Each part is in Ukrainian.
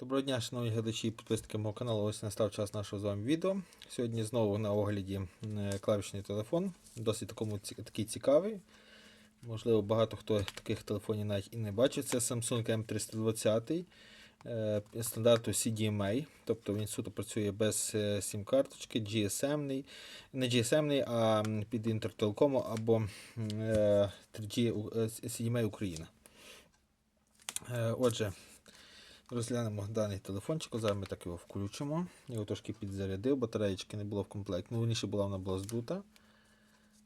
Доброго дня, шановні глядачі і підписники мого каналу. Ось настав час нашого з вами відео. Сьогодні знову на огляді е, клавішний телефон. Досить такому, такий цікавий. Можливо, багато хто таких телефонів навіть і не бачив. Це Samsung M320 е, стандарту CDMA. Тобто він суто працює без е, сім-карточки, GSM, не GSM, а під Інтертелекому або м, е, 3G е, CDMA Україна. Отже, Розглянемо даний телефончик. Зараз ми так його включимо. Його трошки підзарядив, батареєчки не було в комплекті. Ну, раніше була вона була здута.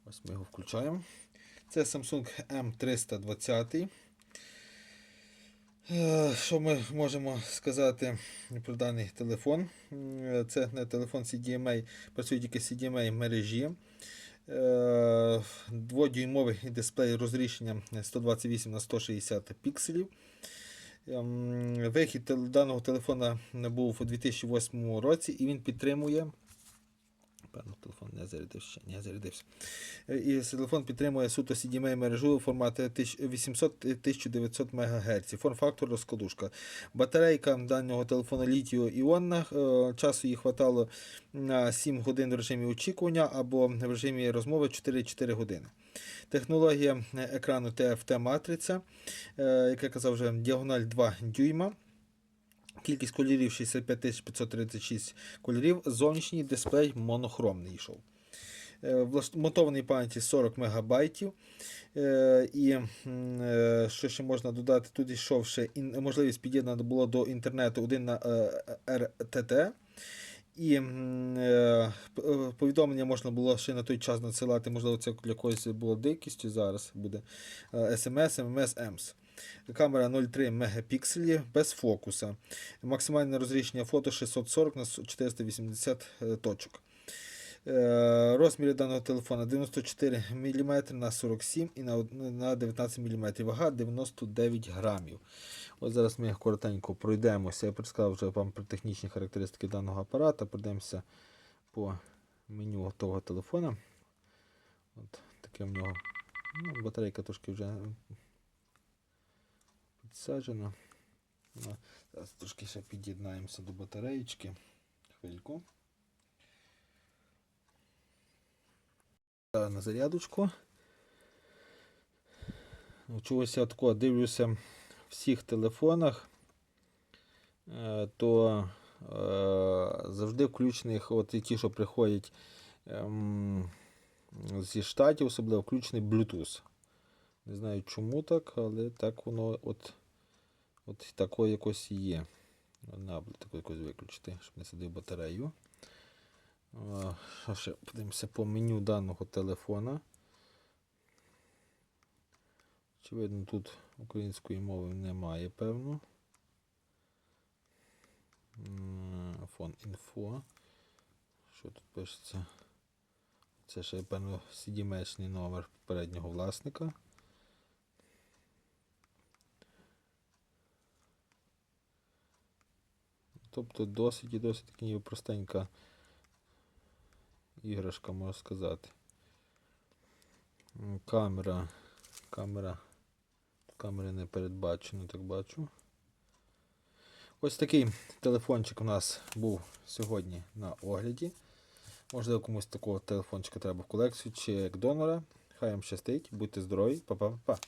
Ось ми його включаємо. Це Samsung M320. Е, Що ми можемо сказати про даний телефон? Це не телефон CDMA, працює тільки CDMA мережі. Е, Дводюймовий дисплей розрішенням 128 на 160 пікселів. Ем, Вихід даного телефона був у 2008 році і він підтримує. Певно, телефон не зарядився, не зарядився. Е, І телефон підтримує суто CDMA мережу формату 800-1900 МГц. Форм-фактор розкладушка. Батарейка даного телефону літіо іонна. Е, Часу їй хватало на 7 годин в режимі очікування або в режимі розмови 4-4 години. Технологія е, екрану TFT матриця, е, як я казав вже, діагональ 2 дюйма. Кількість кольорів 65536 кольорів. Зовнішній дисплей монохромний йшов. Е, Монтований пам'яті 40 МБ. І е, що ще можна додати? Тут йшов ще можливість під'єднати було до інтернету 1 на е, RTT. І е, е, повідомлення можна було ще на той час надсилати, можливо, це для когось було дикістю, зараз буде е, SMS, MMS, EMS. Камера 0,3 мегапікселі без фокуса. Максимальне розрішення фото 640 на 480 е, точок. Е, Розміри даного телефона 94 мм на 47 і на на 19 мм. Вага 99 грамів. От зараз ми коротенько пройдемося. Я представив вже вам про технічні характеристики даного апарата. Пройдемося по меню того телефона. От таке в нього. Ну, батарейка трошки вже підсаджена. Ну, Зараз трошки ще під'єднаємося до батареєчки. Хвильку. На зарядочку. Чогось я тако дивлюся в всіх телефонах, е, то е, завжди включених, от ті, що приходять ем, зі штатів, особливо включений Bluetooth. Не знаю чому так, але так воно от, от тако якось є. На тако якось виключити, щоб не садив батарею. Що ще подивимося по меню даного телефона. Очевидно, тут української мови немає, певно. Фон інфо. Що тут пишеться? Це ще, певно, CDMA-шний номер попереднього власника. Тобто досить і досить таки простенька іграшка, можна сказати. Камера. Камера. Камери не передбачено, так бачу. Ось такий телефончик у нас був сьогодні на огляді. Можливо, комусь такого телефончика треба в колекцію чи як донора. Хай вам щастить, будьте здорові, па-па-па.